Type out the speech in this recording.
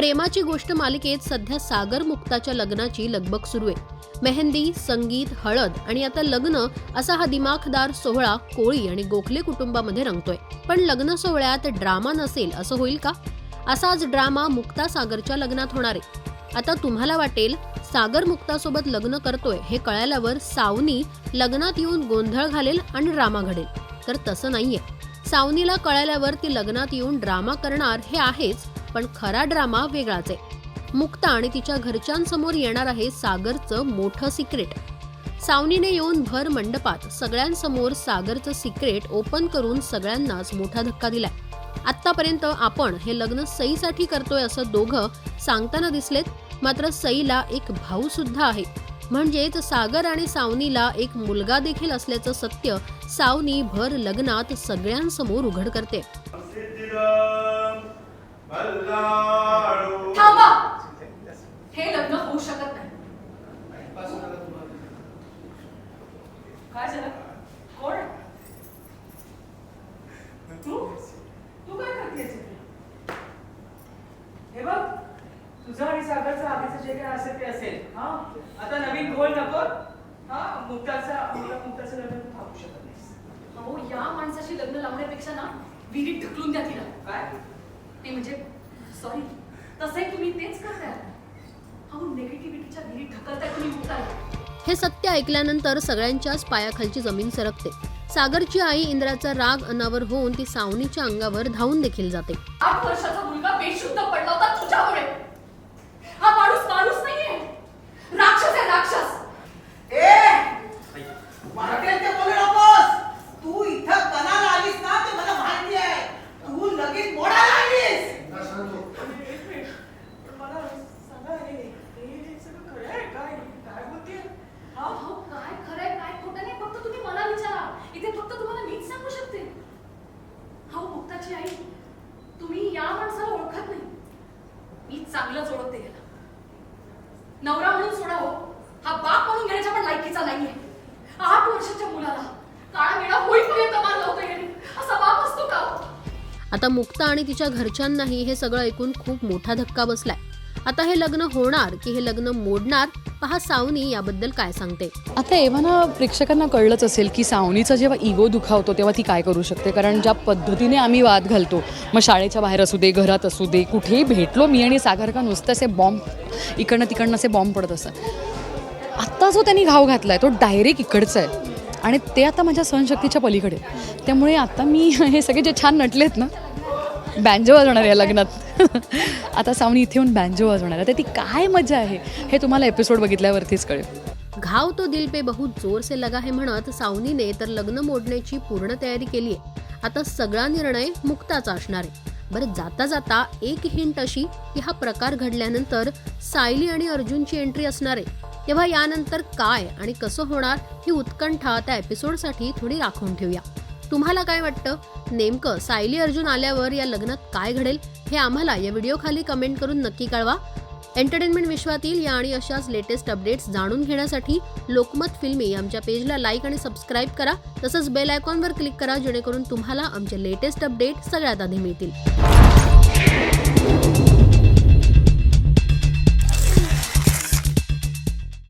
प्रेमाची गोष्ट मालिकेत सध्या सागर मुक्ताच्या लग्नाची लगबग सुरू आहे. मेहंदी संगीत हळद आणि आता लग्न असा हा दिमाखदार सोहळा कोळी आणि गोखले कुटुंबामध्ये रंगतोय. पण लग्न सोहळ्यात ड्रामा नसेल असं होईल का? असाच ड्रामा मुक्ता सागरच्या लग्नात होणार आहे. आता तुम्हाला वाटेल सागर मुक्तासोबत लग्न करतोय हे कळाल्यावर सावनी लग्नात येऊन गोंधळ घालेल आणि ड्रामा घडेल. तर तसं नाहीये. सावनीला कळाल्यावर ती लग्नात येऊन ड्रामा करणार हे आहेच पण खरा ड्रामा वेगळाच आहे. मुक्ता आणि तिच्या घरच्यांसमोर येणार आहे सागरचं मोठं सिक्रेट सावनीने येऊन भर मंडपात सगळ्यांसमोर सागरचं सिक्रेट ओपन करून सगळ्यांनाच मोठा धक्का दिलाय. आतापर्यंत आपण हे लग्न सईसाठी करतोय असं दोघं सांगताना दिसलेत मात्र सईला एक भाऊ सुद्धा आहे. म्हणजेच सागर आणि सावनीला एक मुलगा देखील असल्याचं सत्य सावनी भर लग्नात सगळ्यांसमोर उघड करते. थांबा. हे लग्न होऊ शकत नाही. काय झालं? कोण? तू? तू काय करतेस? हे बघ तुझं आणि सागरचं आधीचं जे काय असेल ते असेल. हा? आता नवीन गोल नको. हा? मुक्ताचा मुला मुक्ताचं लग्न तू थांबू शकत नाहीस. अहो या माणसाशी लग्न लावण्यापेक्षा ना विहिरीत ढकलून द्या तिला. काय? नाही म्हणजे सॉरी तसंही तुम्ही तेच करताय अहो निगेटिव्हिटीच्या विहिरीत ढकलताय तुम्ही मुक्ताला हे सत्य ऐकल्यानंतर सगळ्यांच्याच पायाखालची जमीन सरकते. सागरची आई इंद्राचा राग अनावर होऊन ती सावनीच्या अंगावर धावून देखील जाते. आठ वर्षाचा मुलगा बेशुद्ध पडला होता तुझ्यामुळे. हा माणूस माणूस नाहीये. राक्षस आहे राक्षस. ए ते बोलू नकोस तू इथं कणाला आलीस ना ते मला माहिती आहे तू लगेच मोडायला आलीस पण मला सांगा हे हे हे सगळं खरं आहे काय काय बोलतेय हा अहो काय खरंय काय खोटं नाही फक्त तुम्ही मला विचारा इथे फक्त तुम्हाला मीच सांगू शकते अहो मुक्ताची आई तुम्ही या माणसाला ओळखत नाही मी चांगलंच ओळखते याला नवरा म्हणून सोडा हो हा बाप म्हणून घेण्याच्या पण लायकीचा नाहीये. आठ वर्षाच्या मुलाला काळा वेळा होईपर्यंत मारला होता याने असा बाप असतो का? आता मुक्ता आणि तिच्या घरच्यांनाही हे सगळं ऐकून खूप मोठा धक्का बसलाय. आता हे लग्न होणार की हे लग्न मोडणार? पहा सावनी याबद्दल काय सांगते. आता एव्हाना प्रेक्षकांना कळलंच असेल की सावनीचा जेव्हा इगो दुखावतो तेव्हा ती काय करू शकते? कारण ज्या पद्धतीने आम्ही वाद घालतो मग शाळेच्या बाहेर असू दे घरात असू दे कुठेही भेटलो मी आणि सागर का नुसतं असे बॉम्ब इकडनं तिकडनं असे बॉम्ब पडत असतात. आत्ता जो त्यांनी घाव घातला आहे तो डायरेक्ट इकडचा आहे. आणि ते आता माझ्या सहनशक्तीच्या पलीकडे त्यामुळे आता मी हे सगळे जे छान नटलेत ना बँजो वाजवणार या लग्नात. आता सावनी इथे येऊन बँजो वाजवणार आहे. तर ती काय मजा आहे हे तुम्हाला एपिसोड बघितल्यावरतीच कळेल. घाव तो दिल पे बहुत जोर से लगा है म्हणत सावनीने तर लग्न मोडण्याची पूर्ण तयारी केली आहे आता सगळा निर्णय मुक्ताचा असणार आहे. बरं जाता जाता एक हिंट अशी की हा प्रकार घडल्यानंतर सायली आणि अर्जुनची एंट्री असणार आहे. तेव्हा यानंतर काय आणि कसं होणार ही उत्कंठा त्या एपिसोडसाठी थोडी राखून ठेवूया. तुम्हाला काय वाटतं? नेमकं सायली अर्जुन आल्यावर या लग्नात काय घडेल? हे आम्हाला या व्हिडिओ खाली कमेंट करून नक्की कळवा. एंटरटेनमेंट विश्वातील या आणि अशाच लेटेस्ट अपडेट्स जाणून घेण्यासाठी लोकमत फिल्मी आमच्या पेजला लाईक आणि सबस्क्राईब करा. तसंच बेल आयकॉनवर क्लिक करा जेणेकरून तुम्हाला आमचे लेटेस्ट अपडेट सगळ्यात आधी मिळतील.